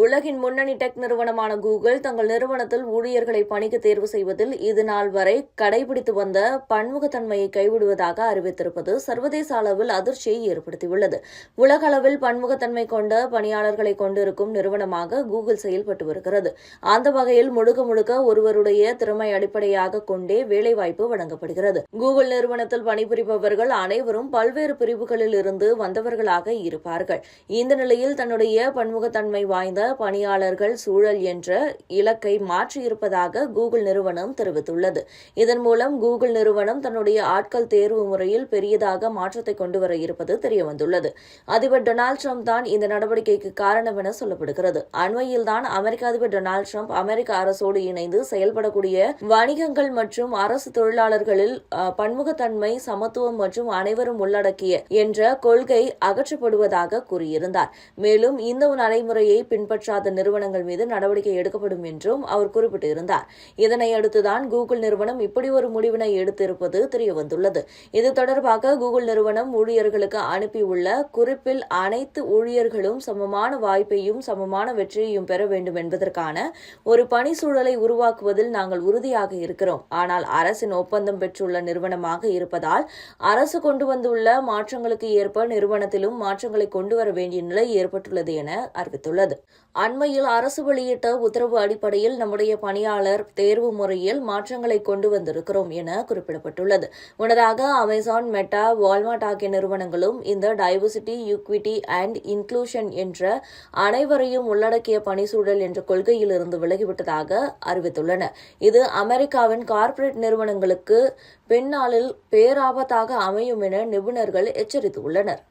உலகின் முன்னணி டெக் நிறுவனமான கூகுள் தங்கள் நிறுவனத்தில் ஊழியர்களை பணிக்கு தேர்வு செய்வதில் இது நாள் வரை கடைபிடித்து வந்த பன்முகத்தன்மையை கைவிடுவதாக அறிவித்திருப்பது சர்வதேச அளவில் அதிர்ச்சியை ஏற்படுத்தியுள்ளது. உலக அளவில் பன்முகத்தன்மை கொண்ட பணியாளர்களை கொண்டிருக்கும் நிறுவனமாக கூகுள் செயல்பட்டு வருகிறது. அந்த வகையில் முழுக்க முழுக்க ஒருவருடைய திறமை அடிப்படையாக கொண்டே வேலைவாய்ப்பு வழங்கப்படுகிறது. கூகுள் நிறுவனத்தில் பணிபுரிபவர்கள் அனைவரும் பல்வேறு பிரிவுகளில் இருந்து வந்தவர்களாக இருப்பார்கள். இந்த நிலையில் தன்னுடைய பன்முகத்தன்மை வாய்ந்த பணியாளர்கள் சூழல் என்ற இலக்கை மாற்றியிருப்பதாக கூகுள் நிறுவனம் தெரிவித்துள்ளது. இதன் மூலம் கூகுள் நிறுவனம் தன்னுடைய ஆட்கள் தேர்வு முறையில் பெரியதாக மாற்றத்தை கொண்டு வர இருப்பது தெரியவந்துள்ளது. அதிபர் டொனால்டு ட்ரம்ப் தான் இந்த நடவடிக்கைக்கு காரணம் என சொல்லப்படுகிறது. அண்மையில்தான் அமெரிக்க அதிபர் டொனால்டு ட்ரம்ப் அமெரிக்க அரசோடு இணைந்து செயல்படக்கூடிய வணிகங்கள் மற்றும் அரசு தொழிலாளர்களில் பன்முகத்தன்மை சமத்துவம் மற்றும் அனைவரும் உள்ளடக்கிய என்ற கொள்கை அகற்றப்படுவதாக கூறியிருந்தார். மேலும் இந்த நடைமுறையை பின்பற்ற பின்பற்றாத நிறுவனங்கள் மீது நடவடிக்கை எடுக்கப்படும் என்றும் அவர் குறிப்பிட்டிருந்தார். இதனை அடுத்துதான் கூகுள் நிறுவனம் இப்படி ஒரு முடிவினை எடுத்திருப்பது தெரியவந்துள்ளது. இது தொடர்பாக கூகுள் நிறுவனம் ஊழியர்களுக்கு அனுப்பியுள்ள குறிப்பில் அனைத்து ஊழியர்களும் சமமான வாய்ப்பையும் சமமான வெற்றியையும் பெற வேண்டும் என்பதற்கான ஒரு பணி சூழலை உருவாக்குவதில் நாங்கள் உறுதியாக இருக்கிறோம். ஆனால் அரசின் ஒப்பந்தம் பெற்றுள்ள நிறுவனமாக இருப்பதால் அரசு கொண்டு வந்துள்ள மாற்றங்களுக்கு ஏற்ப நிறுவனத்திலும் மாற்றங்களை கொண்டு வர வேண்டிய நிலை ஏற்பட்டுள்ளது என அறிவித்துள்ளது. அண்மையில் அரசு வெளியிட்ட உத்தரவு அடிப்படையில் நம்முடைய பணியாளர் தேர்வு முறையில் மாற்றங்களை கொண்டு வந்திருக்கிறோம் என குறிப்பிடப்பட்டுள்ளது. முன்னதாக அமேசான் மெட்டா வால்மார்ட் ஆகிய நிறுவனங்களும் இந்த டைவர்சிட்டி ஈக்விட்டி அண்ட் இன்க்ளூஷன் என்ற அனைவரையும் உள்ளடக்கிய பணிசூழல் என்ற கொள்கையிலிருந்து விலகிவிட்டதாக அறிவித்துள்ளன. இது அமெரிக்காவின் கார்ப்பரேட் நிறுவனங்களுக்கு பின்னாளில் பேராபத்தாக அமையும் என நிபுணர்கள் எச்சரித்துள்ளனர்.